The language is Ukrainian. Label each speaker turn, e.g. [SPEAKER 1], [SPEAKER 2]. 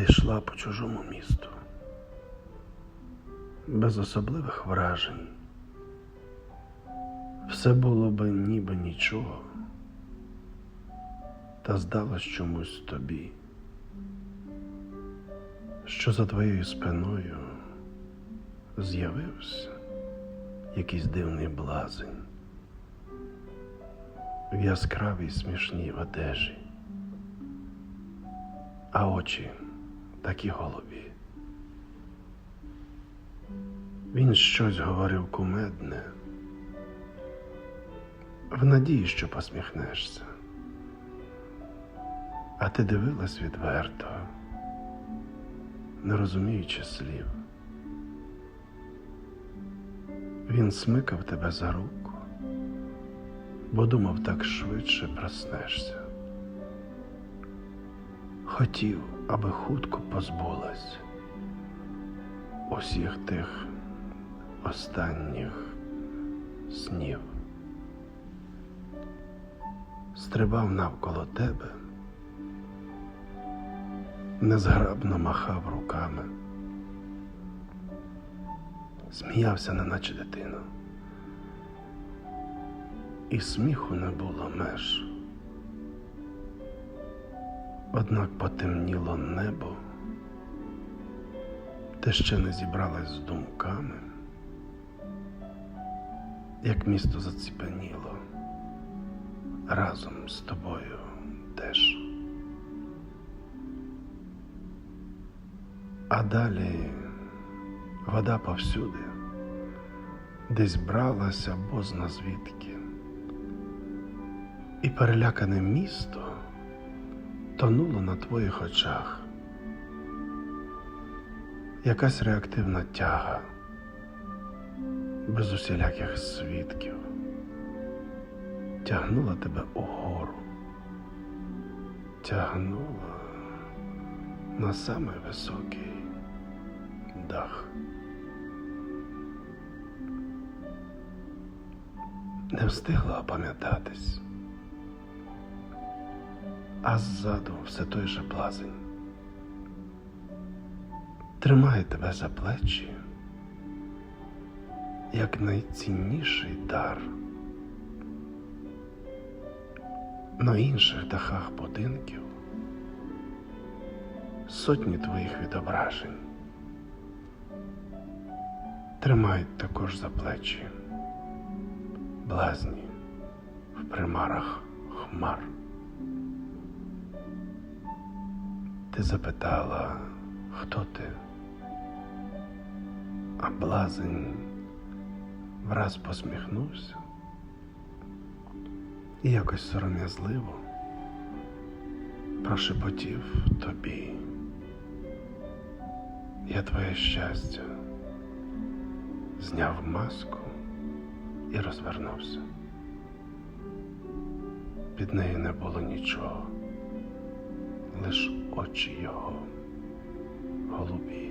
[SPEAKER 1] Ти йшла по чужому місту, без особливих вражень. Все було би ніби нічого, та здалось чомусь тобі, що за твоєю спиною з'явився якийсь дивний блазень в яскравій смішній одежі, а очі такі голубі. Він щось говорив кумедне, в надії, що посміхнешся, а ти дивилась відверто, не розуміючи слів. Він смикав тебе за руку, бо думав, так швидше проснешся. Хотів, аби хутко позбулась усіх тих останніх снів. Стрибав навколо тебе, незграбно махав руками, сміявся, неначе дитина, і сміху не було меж. Однак потемніло небо, ти ще не зібралась з думками, як місто заціпеніло. Разом з тобою теж. А далі вода повсюди, десь бралася бозна звідки, і перелякане місто тонуло на твоїх очах. Якась реактивна тяга, без усіляких свідків, тягнула тебе угору, тягнула на самий високий дах. Не встигла опам'ятатись а ззаду все той же блазень. Тримає тебе за плечі, як найцінніший дар. На інших дахах будинків сотні твоїх відображень тримають також за плечі блазні в примарах хмар. Ти запитала, хто ти? А блазень враз посміхнувся і якось сором'язливо прошепотів тобі. Я твоє щастя, зняв маску і розвернувся. Під нею не було нічого лиш очі його голубі.